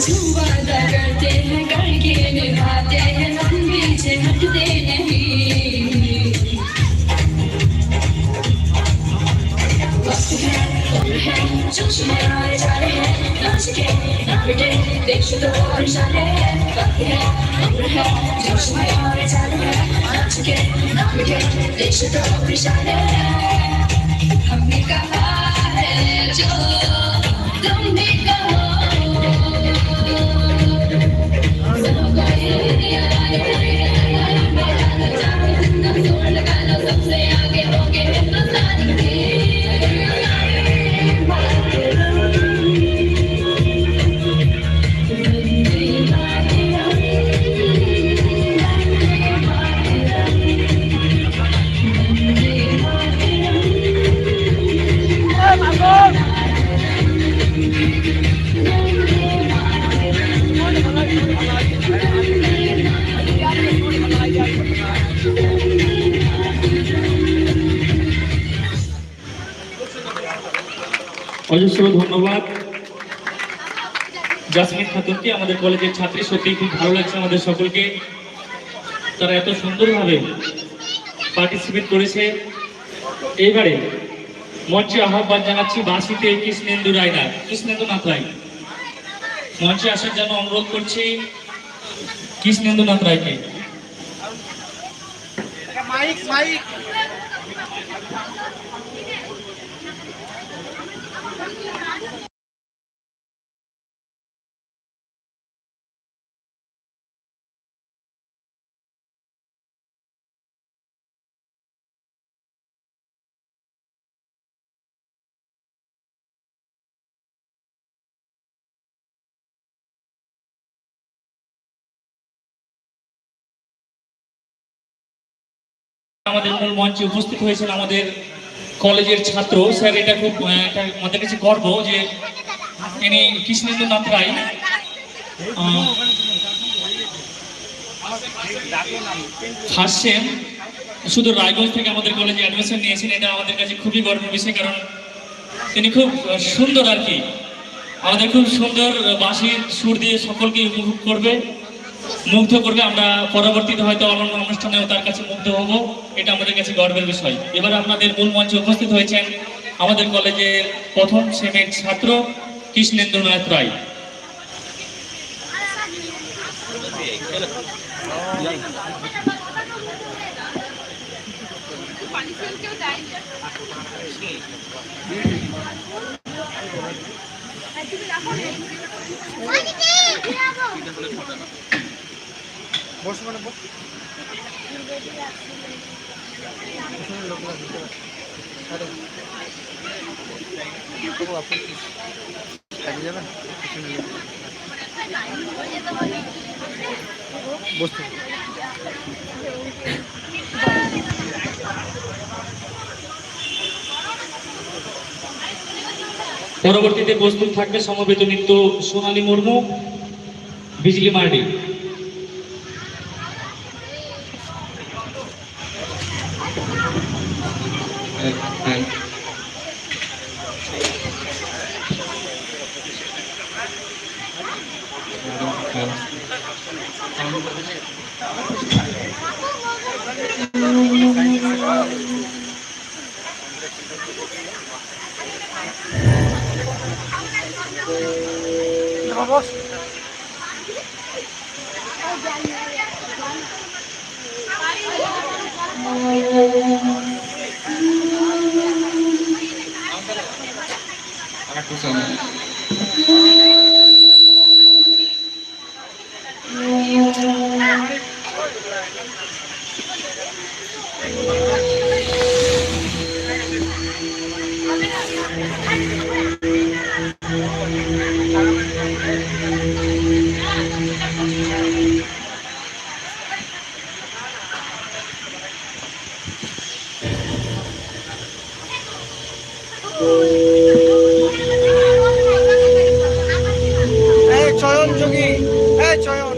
करते हैं करके निभाते हैं हम पीछे हटते नहीं वक्त है उम्र है जोश में हमारे सारे हैं नाच के बेटे देश तो और सारे हैं वक्त है उम्र है जोश में हमारे सारे हैं नाच के बेटे देश तो और सारे हैं हमने कहा অজস্র ধন্যবাদ। জাসমিন খাতুনকে, আমাদের কলেজের ছাত্রী সত্যি খুব ভালো লাগছে আমাদের সকলকে। তারা এত সুন্দরভাবে পার্টিসিপেট করেছে। এইবারে মঞ্চে আহ্বান জানাচ্ছি বাসিতে কৃষ্ণেন্দু রায়না কৃষ্ণেন্দু নাথ রায় মঞ্চে আসার জন্য অনুরোধ করছি কৃষ্ণেন্দু নাথ রায়কে মাইক মাইক। আমাদের মূল মঞ্চে উপস্থিত হয়েছেন আমাদের কলেজের ছাত্র। স্যার, এটা খুব এটা আমাদের কাছে গর্ব যে ইনি কৃষ্ণেন্দ্রনাথ রায়। সেম শুধু রায়গঞ্জ থেকে আমাদের কলেজে অ্যাডমিশন নিয়েছেন, এটা আমাদের কাছে খুবই গর্বের বিষয়, কারণ তিনি খুব সুন্দর আর কি। আমাদের খুব সুন্দর বাঁশির সুর দিয়ে সকলকে উপভোগ করবে। মুগ্ধ করবে। আমরা পরবর্তীতে হয়তো অন্যান্য অনুষ্ঠানেও তার কাছে মুগ্ধ হব। এটা আমাদের কাছে গর্বের বিষয়। এবার আপনাদের মূল মঞ্চে উপস্থিত হয়েছেন আমাদের কলেজের প্রথম সেমের ছাত্র কৃষ্ণেন্দ্রনাথ রায়। বসো মানে বসতে পরবর্তীতে প্রস্তুত থাকবে সমবেত নৃত্য সোনালী মুর্মু বিজলি Mardi. bos. kasih. anak kusum চরণ যোগী হ্যাঁ চয়ন